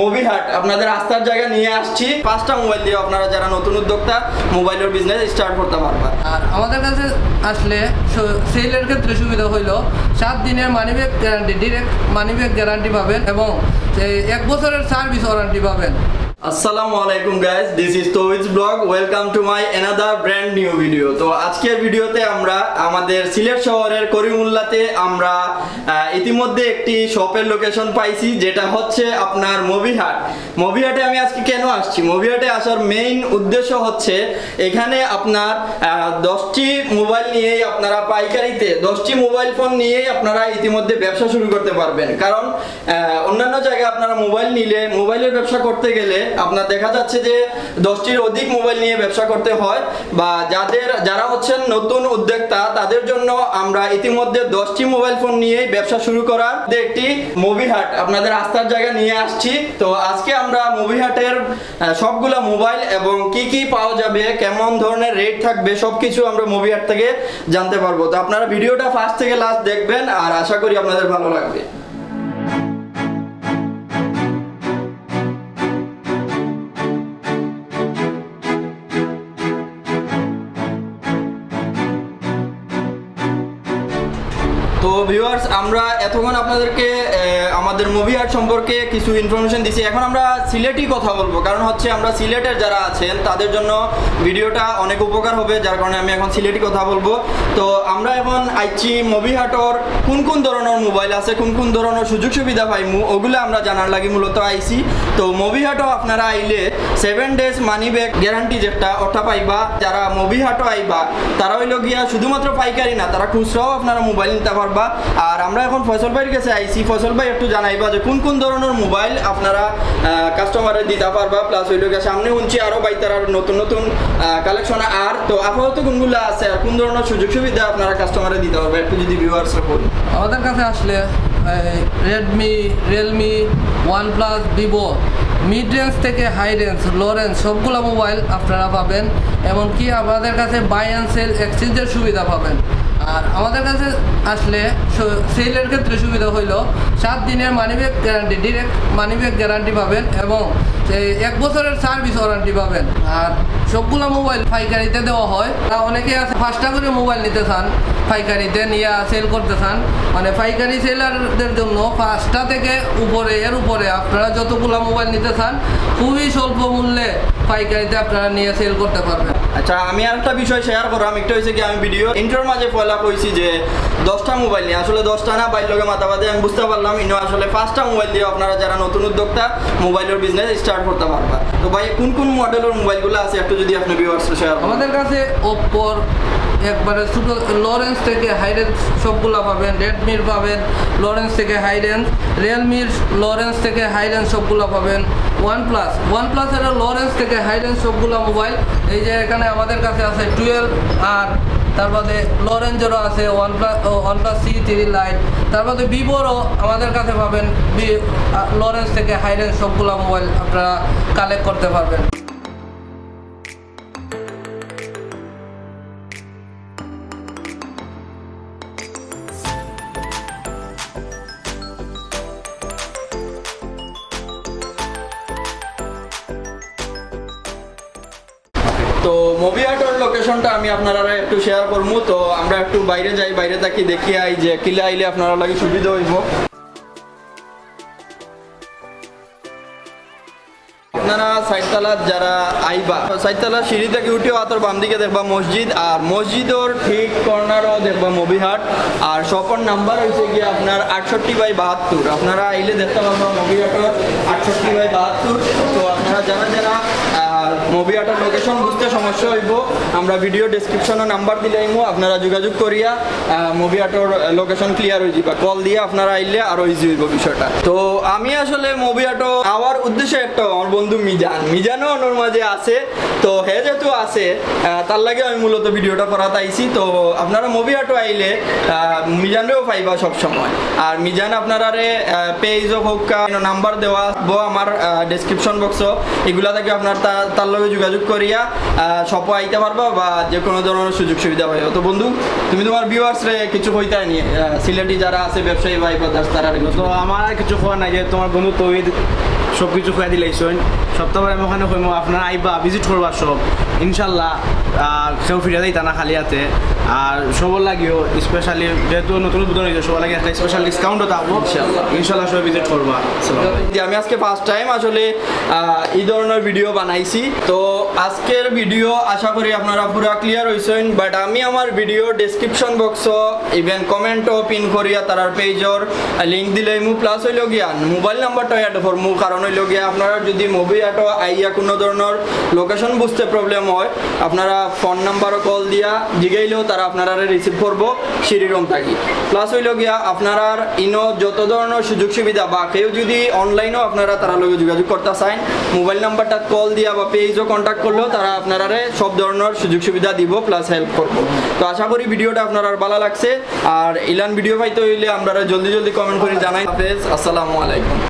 Movie হাট আপনাদের আস্থার জায়গা নিয়ে আসছি। পাঁচটা মোবাইল দিয়ে আপনারা যারা নতুন উদ্যোক্তা মোবাইলের বিজনেস স্টার্ট করতে পারবেন। আর আমাদের কাছে আসলে সেলের ক্ষেত্রে সুবিধা হইল, সাত দিনের money back guarantee direct money back guarantee পাবেন এবং এক বছরের সার্ভিস ওয়ারান্টি পাবেন। আসসালামু আলাইকুম guys this is তোইজ vlog welcome to my another brand new video তো আজকের ভিডিওতে আমরা আমাদের সিলেট শহরের করিমুল্লাতে আমরা ইতিমধ্যে একটি শপের লোকেশন পাইছি, যেটা হচ্ছে আপনার মুভিহাট মুভিহাটে আমি আজকে কেন আসছি? মুভিহাটে আসার মেইন উদ্দেশ্য হচ্ছে এখানে আপনার দশটি মোবাইল নিয়েই আপনারা পাইকারিতে, দশটি মোবাইল ফোন নিয়েই আপনারা ইতিমধ্যে ব্যবসা শুরু করতে পারবেন। কারণ অন্যান্য জায়গায় আপনারা মোবাইল নিলে মোবাইলের ব্যবসা করতে গেলে আপনার দেখা যাচ্ছে যে দশটির অধিক মোবাইল নিয়ে ব্যবসা করতে হয় বা যাদের, যারা হচ্ছেন নতুন উদ্যোক্তা, তাদের জন্য আমরা ইতিমধ্যে দশটি মোবাইল ফোন নিয়েই ব্যবসা শুরু করার একটি মুভি হাট আপনাদের আস্থার জায়গা নিয়ে আসছি। তো আজকে আমরা মুভি হাটের সবগুলা মোবাইল এবং কি কি পাওয়া যাবে, কেমন ধরনের রেট থাকবে, সবকিছু আমরা মুভি হাট থেকে জানতে পারব। তো আপনারা ভিডিওটা ফার্স্ট থেকে লাস্ট দেখবেন আর আশা করি আপনাদের ভালো লাগবে। ভিউয়ার্স আমরা এতক্ষণ আপনাদেরকে আমাদের মুভি আর্ট সম্পর্কে কিছু ইনফরমেশন দিছি। এখন আমরা সিলেটি কথা বলব। কারণ হচ্ছে আমরা সিলেটের যারা আছেন, তাদের জন্য ভিডিওটা অনেক উপকার হবে। যার কারণে আমি এখন সিলেটি কথা বলব। তো আমরা এখন আইছি মুভি হাটর কোন কোন ধরনের মোবাইল আছে, কোন কোন ধরনের সুযোগ সুবিধা পাইমু ওগুলো আমরা জানার লাগি মূলত আইছি। তো মুভি হাটও আপনারা আইলে seven days money back guarantee যেটা, ওটা পাইবা। যারা মুভি হাটও আইবা, তারা হইল গিয়া শুধুমাত্র পাইকারি না, তারা খুচরাও আপনারা মোবাইল নিতে পারবা। আর আমরা এখন ফয়সল ভাইয়ের কাছে আইছি। ফয়সল ভাই, একটু জানাইবা যে কোন কোন ধরনের মোবাইল আপনারা কাস্টমারে দিতে পারবা। প্লাস হইল গিয়া সামনে শুনছি আরও বাই তার নতুন নতুন কালেকশন আর। তো আপাতত কোনগুলো আছে আর কোন ধরনের সুযোগ সুবিধা আপনারা কাস্টমারে দিতে পারবে? একটু যদি ভিউয়ার্স বলুন। আমাদের কাছে আসলে Redmi Realme OnePlus Vivo mid range থেকে হাই রেঞ্জ লো রেঞ্জ সবগুলো মোবাইল আপনারা পাবেন। এমনকি আমাদের কাছে বাই অ্যান্ড সেল এক্সচেঞ্জের সুবিধা পাবেন। আর আমাদের কাছে আসলে সেলের ক্ষেত্রে সুবিধা হইল, সাত দিনের money back guarantee direct money back guarantee পাবেন এবং এক বছরের সার্ভিস ওয়ারান্টি পাবেন। আর সবগুলো মোবাইল পাইকারিতে দেওয়া হয়। তা অনেকে আছে, পাঁচটা করে মোবাইল নিতে চান, পাইকারিতে নিয়ে সেল করতে চান। মানে পাইকারি সেলারদের জন্য পাঁচটা থেকে উপরে, এর উপরে আপনারা যতগুলো মোবাইল নিতে চান, খুবই স্বল্প মূল্যে পাইকারিতে আপনারা নিয়ে সেল করতে পারবেন। আচ্ছা আমি আর একটা বিষয় শেয়ার করলাম একটা হয়েছে কি, আমি ভিডিও ইন্টার মাঝে পয়লা কইছি যে, দশটা মোবাইল নিয়ে। আসলে দশটা না, বাইর লোকে মাথা বাদে আমি বুঝতে পারলাম। ইনো আসলে পাঁচটা মোবাইল দিয়ে আপনারা যারা নতুন উদ্যোক্তা মোবাইলের বিজনেস স্টার্ট করতে পারবা। তো ভাই, কোন কোন মডেলের মোবাইলগুলো আছে? একটু যদি আপনি ভিউয়ার্স শেয়ার আমাদের কাছে ওপ্পোর একবারে ছোটো লরেন্স থেকে হাই রেঞ্জ সবগুলো পাবেন রেডমির পাবেন লরেন্স থেকে হাই রেঞ্জ রিয়েলমির লরেন্স থেকে হাই রেঞ্জ সবগুলো পাবেন ওয়ান প্লাস ওয়ান প্লাসের লরেন্স থেকে হাই রেঞ্জ সবগুলো মোবাইল এই যে এখানে আমাদের কাছে আছে টুয়েলভ আর তারপরে লরেঞ্জেরও আছে OnePlus OnePlus C three lite তারপরে ভিভোরও আমাদের কাছে পাবেন লরেন্স থেকে হাই রেঞ্জ সবগুলো মোবাইল আপনারা কালেক্ট করতে পারবেন। তো মুভি আর্টর লোকেশনটা আমি আপনারা একটু শেয়ার করব। তো আমরা একটু বাইরে যাই, বাইরে থাকি দেখি আই যে কিলে আইলে আপনারা লাগে সুবিধা হইব। আপনারা যারা আইবা সিঁড়ি থেকে উঠে আতর বাম দিকে দেখবা মসজিদ, আর মসজিদর ঠিক কর্নারও দেখবা মবিহাট। আর শপর নাম্বার হয়েছে গিয়ে আপনার আটষট্টি বাই বাহাত্তর। আপনারা আইলে দেখতে পারবা মবিহাটর আটষট্টি বাই বাহাত্তর। তো আপনারা যারা যারা মুভি আটার লোকেশন বুঝতে সমস্যা হইব। আমরা ভিডিও ডেসক্রিপশনে নাম্বার দিলাইমু আপনারা যোগাযোগ করিয়া মুভি আটোর লোকেশন ক্লিয়ার হয়ে যাবে। কল দিয়ে আপনারা আইলে আরও ইজি হইব বিষয়টা। তো আমি আসলে মুভি আটো আওয়ার উদ্দেশ্য একটা আমার বন্ধু মিজান। মিজানও ওনার মাঝে আছে তো হে যেহেতু আছে তার লাগে আমি মূলত ভিডিওটা করা তাইছি তো আপনারা মুভি আটো আইলে আহ, মিজানরেও পাইবা সব সময় আর মিজান আপনারা পেজ হোক নাম্বার দেওয়া আমার ডেসক্রিপশন বক্স এগুলা থেকে আপনার তার লগে যোগাযোগ করিয়া সপ আইতে পারবা বা যে কোনো ধরনের সুযোগ সুবিধা পাইবা। তো বন্ধু তুমি তোমার ভিউয়ার্স রে কিছু হইতে নিয়ে সিলেটি যারা আছে ব্যবসায়ী ভাই ব্রাদার্স তারা তো আমার আর কিছু হওয়া নাই যে তোমার বন্ধু তৈরি সব কিছু খুঁয়া দিলাইছেন সপ্তাহে আমি ওখানে কইমো আপনারা আইবা ভিজিট করবা সব। ইনশাল্লাহ কেউ ফিরে যাই না খালি হাতে আর সবার লাগিও স্পেশালি যেহেতু নতুন উদ্বোধন হয়েছে সবার লাগে একটা স্পেশাল ডিসকাউন্টও থাকব। ইনশাল্লাহ। সবাই ভিজিট করবা। যে আমি আজকে ফার্স্ট টাইম আসলে এই ধরনের ভিডিও বানাইছি। তো আজকের ভিডিও আশা করি আপনারা পুরো ক্লিয়ার হয়েছেন বাট আমি আমার ভিডিও ডেসক্রিপশন বক্স ইভেন কমেন্টও পিন করিয়া তার পেজর লিঙ্ক দিলে মু প্লাস হইল গিয়া মোবাইল নাম্বারটা অ্যাড করমু কারণ হইল গিয়া আপনারা যদি মুভি অ্যাটো আইয়া কোনো ধরনের লোকেশন বুঝতে প্রবলেম হয় আপনারা ফোন নাম্বারও কল দিয়া জিগাইলেও তারা আপনারা রিসিভ করব সিঁড়িরম থাকি প্লাস হইল গিয়া আপনারা ইনো যত ধরনের সুযোগ সুবিধা বা কেউ যদি অনলাইনেও আপনারা তারা লগে যোগাযোগ করতে চান মোবাইল নাম্বারটা কল দিয়া বা পেজও কন্ট্যাক্ট করলেও তারা আপনারা সব ধরনের সুযোগ সুবিধা দিব প্লাস হেল্প করব। তো আশা করি ভিডিওটা আপনার ভালো লাগছে, আর ইলান ভিডিও পাইতে হইলে আপনারা জলদি জলদি কমেন্ট করে জানাই। হাফেজ, আসসালামু আলাইকুম।